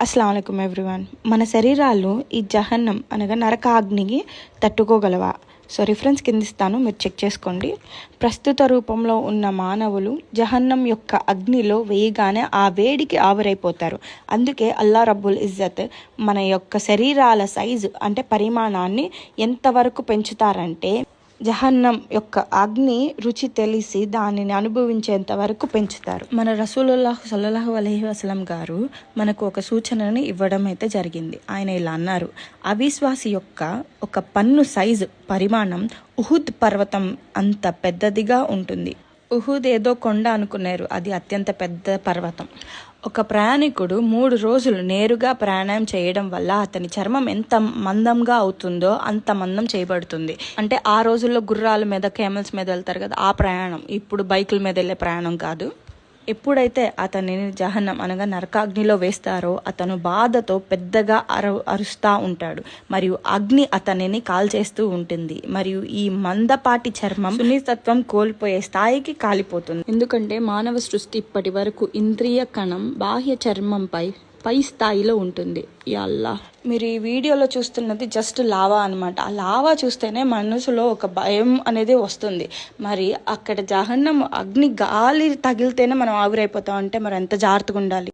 అస్సలం అయికం ఎవ్రీవన్. మన శరీరాలు ఈ జహన్నం అనగా నరకాగ్నికి తట్టుకోగలవా? సో రిఫరెన్స్ కిందిస్తాను మీరు చెక్ చేసుకోండి. ప్రస్తుత రూపంలో ఉన్న మానవులు జహన్నం యొక్క అగ్నిలో వేయగానే ఆ వేడికి ఆవిరైపోతారు. అందుకే అల్లా రబ్బుల్ ఇజ్జత్ మన యొక్క శరీరాల సైజు అంటే పరిమాణాన్ని ఎంతవరకు పెంచుతారంటే జహన్నం యొక్క అగ్ని రుచి తెలిసి దానిని అనుభవించేంత వరకు పెంచుతారు. మన రసూలుల్లాహ్ సల్లల్లాహు అలహి వసలం గారు మనకు ఒక సూచనని ఇవ్వడం అయితే జరిగింది. ఆయన ఇలా అన్నారు అవిశ్వాసి యొక్క ఒక పన్ను సైజు పరిమాణం ఉహుద్ పర్వతం అంత పెద్దదిగా ఉంటుంది. ఉహుద్ ఏదో కొండ అనుకున్నారు. అది అత్యంత పెద్ద పర్వతం. ఒక ప్రయాణికుడు మూడు రోజులు నేరుగా ప్రయాణం చేయడం వల్ల అతని చర్మం ఎంత మందంగా అవుతుందో అంత మందం చేయబడుతుంది. అంటే ఆ రోజుల్లో గుర్రాల మీద కేమల్స్ మీద వెళ్తారు కదా ఆ ప్రయాణం. ఇప్పుడు బైకుల మీద వెళ్ళే ప్రయాణం కాదు. ఎప్పుడైతే అతనిని జహన్నం అనగా నరకాగ్నిలో వేస్తారో అతను బాధతో పెద్దగా అరు అరుస్తూ ఉంటాడు. మరియు అగ్ని అతనిని కాల్చేస్తూ ఉంటుంది. మరియు ఈ మందపాటి చర్మం సున్నితత్వం కోల్పోయే స్థాయికి కాలిపోతుంది. ఎందుకంటే మానవ సృష్టి ఇప్పటి వరకు ఇంద్రియ కణం బాహ్య చర్మంపై పై స్థాయిలో ఉంటుంది. యా అల్లా. మీరు ఈ వీడియోలో చూస్తున్నది జస్ట్ లావా అనమాట ఆ లావా చూస్తేనే మనసులో ఒక భయం అనేది వస్తుంది. మరి అక్కడ జహన్నం అగ్ని గాలి తగిలితేనే మనం ఆవిరైపోతాం అంటే మరి ఎంత జాగ్రత్తగా ఉండాలి?